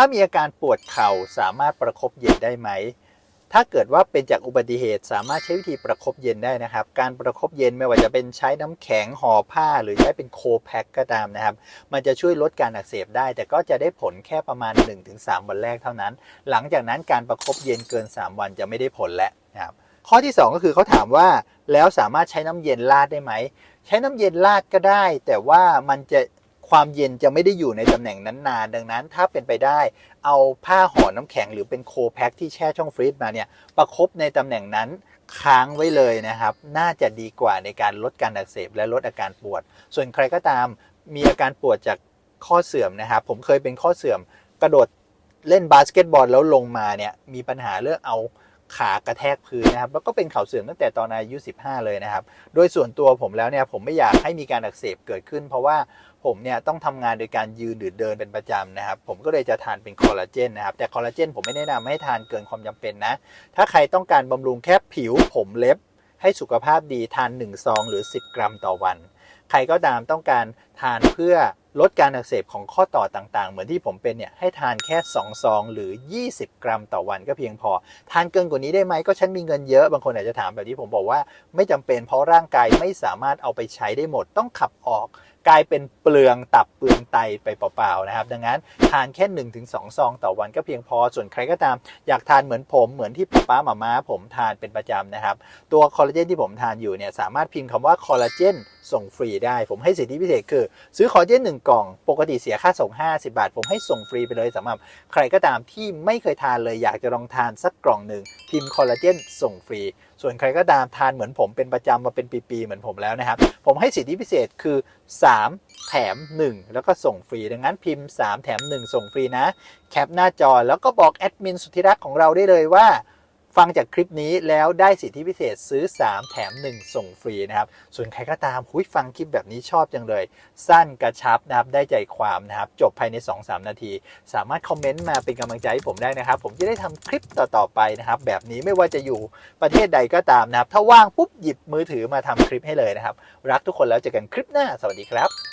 ถ้ามีอาการปวดเข่าสามารถประคบเย็นได้ไหม ถ้าเกิดว่าเป็นจากอุบัติเหตุสามารถใช้วิธีประคบเย็นได้นะครับ การประคบเย็นไม่ว่าจะเป็นใช้น้ำแข็งห่อผ้า หรือใช้เป็นโคแพ็กก็ตามนะครับ มันจะช่วยลดการอักเสบได้ แต่ก็จะได้ผลแค่ประมาณ 1-3 วันแรกเท่านั้น หลังจากนั้นการประคบเย็นเกิน 3 วันจะไม่ได้ผลแล้วนะครับข้อที่ 2 ก็คือเขาถามว่าแล้วสามารถใช้น้ำเย็นราดได้ไหม ใช้น้ำเย็นราดก็ได้ แต่ว่ามันจะ ความเย็นจะไม่ได้อยู่ในตำแหน่งนั้นนาน ดังนั้น ถ้าเป็นไปได้ เอาผ้าห่อน้ำแข็งหรือเป็นโคแพ็คที่แช่ช่องฟรีซมาเนี่ยประคบในตำแหน่งนั้นค้างไว้เลยนะครับ น่าจะดีกว่าในการลดการอักเสบและลดอาการปวด ส่วนใครก็ตามมีอาการปวดจากข้อเสื่อมนะครับ ผมเคยเป็นข้อเสื่อมกระโดดเล่นบาสเกตบอลแล้วลงมาเนี่ยมีปัญหาเรื่องเอา ขากระแทกพื้นนะครับ แล้วก็เป็นเข่าเสื่อมตั้งแต่ตอนอายุ 15 เลยนะครับ โดยส่วนตัวผมแล้วเนี่ยผมไม่อยากให้มีการอักเสบเกิดขึ้น เพราะว่าผมเนี่ยต้องทำงานโดยการยืนหรือเดินเป็นประจำนะครับ ผมก็เลยจะทานเป็นคอลลาเจนนะครับ แต่คอลลาเจนผมไม่แนะนำให้ทานเกินความจำเป็นนะ ถ้าใครต้องการบำรุงแค่ผิวผมเล็บ ให้สุขภาพดีทาน1ซองหรือ 10 กรัมต่อวัน ใครก็ตามต้องการทานเพื่อลดการอักเสบของข้อต่อต่างๆ เหมือนที่ผมเป็นเนี่ยให้ทานแค่ 2 ซอง หรือ 20 กรัมต่อวันก็เพียงพอ ทานเกินกว่านี้ได้ไหมก็ฉันมีเงินเยอะ บางคนอาจจะถามแบบที่ผมบอกว่าไม่จำเป็นเพราะร่างกายไม่สามารถเอาไปใช้ได้หมดต้องขับออก กลายเป็นเปลืองตับเปลืองไตไปเปล่าๆนะครับ ดังนั้นทานแค่ 1-2 ซองต่อวันก็เพียงพอ ส่วนใครก็ตามอยากทานเหมือนผมเหมือนที่ป๊าป้าหมาม้าผมทานเป็นประจำนะครับ ตัวคอลลาเจนที่ผมทานอยู่เนี่ยสามารถพิมพ์คำว่าคอลลาเจนส่งฟรีได้ ผมให้สิทธิพิเศษคือ ซื้อคอลลาเจนหนึ่งกล่อง ปกติเสียค่าส่ง 50 บาท ผมให้ส่งฟรีไปเลยสำหรับใครก็ตามที่ไม่เคยทานเลยอยากจะลองทานสักกล่องหนึ่งพิมพ์คอลลาเจนส่งฟรี ส่วนใครก็ตามทานเหมือนผมเป็นประจำมาเป็นปีๆเหมือนผมแล้วนะครับ ผมให้สิทธิพิเศษคือ 3 แถม 1 แล้วก็ส่งฟรี ดังนั้นพิมพ์ 3 แถม 1 ส่งฟรีนะ แคปหน้าจอแล้วก็บอกแอดมินสุธิรักของเราได้เลยว่า ฟังจากคลิปนี้แล้วได้สิทธิพิเศษซื้อ 3 แถม 1 ส่งฟรีนะครับ ส่วนใครก็ตามหุยฟังคลิปแบบนี้ชอบจังเลย สั้นกระชับนะครับ ได้ใจความนะครับ จบภายใน 2-3 นาที สามารถคอมเมนต์มาเป็นกำลังใจให้ผมได้นะครับ ผมจะได้ทำคลิปต่อๆไปนะครับ แบบนี้ไม่ว่าจะอยู่ประเทศใดก็ตามนะครับ ถ้าว่างปุ๊บหยิบมือถือมาทำคลิปให้เลยนะครับ รักทุกคนแล้วเจอกันคลิปหน้า สวัสดีครับ